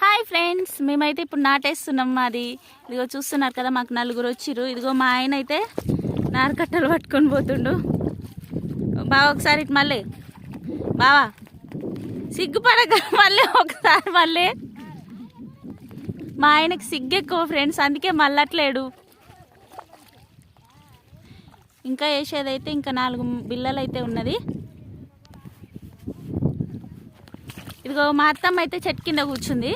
Hi friends మేమైతే ఇప్పుడు నాటేస్తున్నాం మాది. ఇదిగో చూస్తున్నారు కదా మాకు నలుగురు వచ్చిర్రు. ఇదిగో మా ఆయన అయితే నారకట్టలు పట్టుకొని పోతుండు. బావ ఒకసారి ఇటు మళ్ళీ. బావా సిగ్గుపడక మళ్ళీ ఒకసారి మళ్ళీ. మా ఆయనకి సిగ్గు ఎక్కువ ఫ్రెండ్స్ అందుకే మళ్ళట్లేడు. ఇంకా వేసేదైతే ఇంకా నాలుగు బిల్లలు అయితే ఉన్నది. ఇదిగో మా అత్తమ్మ అయితే చెట్టు కింద కూర్చుంది.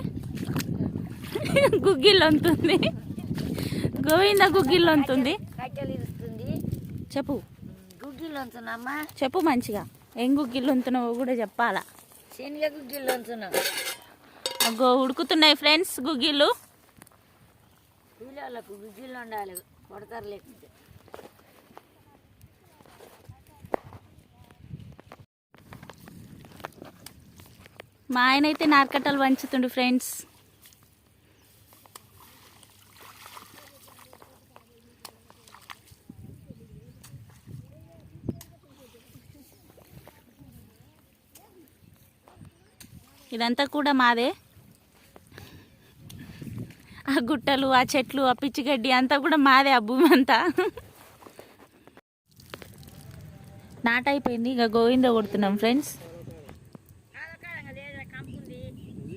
గుగ్గిళ్ళు ఉంటుంది గోవింద గుగ్గిళ్ళు ఇస్తుంది చెప్పు. గుగ్గిళ్ళు ఉంచున్నామ్మా చెప్పు మంచిగా. ఏం గుగ్గిళ్ళు ఉంటున్నావో కూడా చెప్పాలా? శనగ గుగ్గిళ్ళు ఉంచున్నాం అగో ఉడుకుతున్నాయి ఫ్రెండ్స్ గుగ్గిళ్ళు. గుగ్గిళ్ళు ఉండాలి. కొడతారు లేకుంటే మా ఆయన అయితే నారకట్టలు వంచుతుండు ఫ్రెండ్స్. ఇదంతా కూడా మాదే. ఆ గుట్టలు ఆ చెట్లు ఆ పిచ్చిగడ్డి అంతా కూడా మాదే ఆ భూమి అంతా. నాట అయిపోయింది ఇక గోవింద కొడుతున్నాం ఫ్రెండ్స్.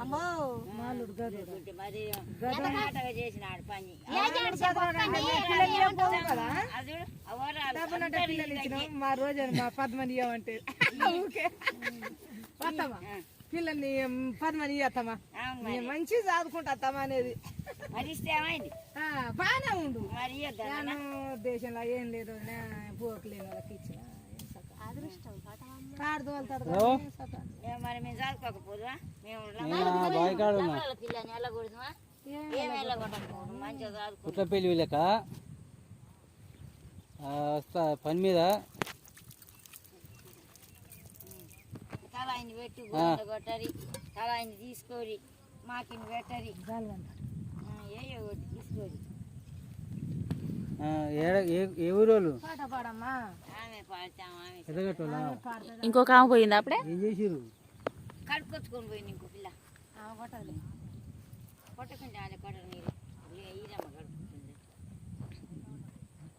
అమ్మో. మరి చేసినాడు పని. మా రోజు మా పద్మని ఇవ్వమంటే వస్తామా పిల్లల్ని పద్మని ఇవ్వతామా మంచి చదువుకుంటా అత్తమా అనేది బాగానే ఉండు. దేశంలో ఏం లేదు పోకు లేని వాళ్ళకి ఇచ్చిన. పుట్లపల్లి వెళ్ళాక? వస్తా పని మీద? పెట్టి కొట్టరి తల ఆయన తీసుకోరి మాకిని పెట్టరి. ఏ ఒకటి తీసుకోరి ఏ ఊరోళ్ళు? పాట పాడమ్మా. ఇంకొక ఆమె పోయింది అప్పుడే? కడుక్కొచ్చుకొని పోయింది ఇంకో పిల్ల. ఆమె కొట్టరు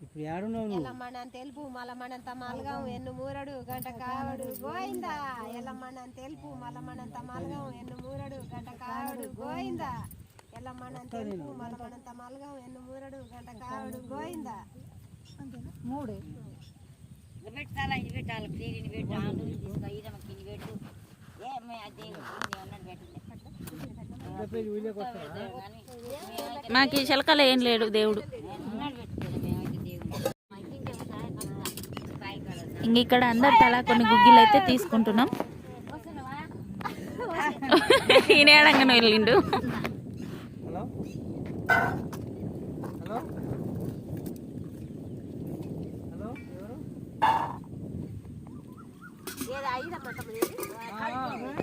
ఇప్పుడు ఏడున్నావు నువ్వు? ఎల్లమ్మన తెలుపు మలమనంత మలగం ఎన్ను మూరడు గంట కావడు గోయిందా? ఎల్లమ్మన తెలుపు మలమనంత మలగం ఎన్ను మూరడు గంట కావడు గోయిందా? ఎల్లమ్మన తెలుపు మలమనంత మలగం ఎన్ను మూరడు గంట కావడు గోయిందా? మూడు. ఇంకా పెట్టు తల ఆయన పెట్టు తీసుకో ఈరమ్మకి ఇన్ని పెట్టు ఏమే అదే ఉన్నది మాకు ఈ చిలకలు ఏం లేడు దేవుడు. ఇంక ఇక్కడ అందరు తలా కొన్ని గుగ్గిలు అయితే తీసుకుంటున్నాం ఈయన ఏడంగానే వెళ్ళిండు. มันก็เ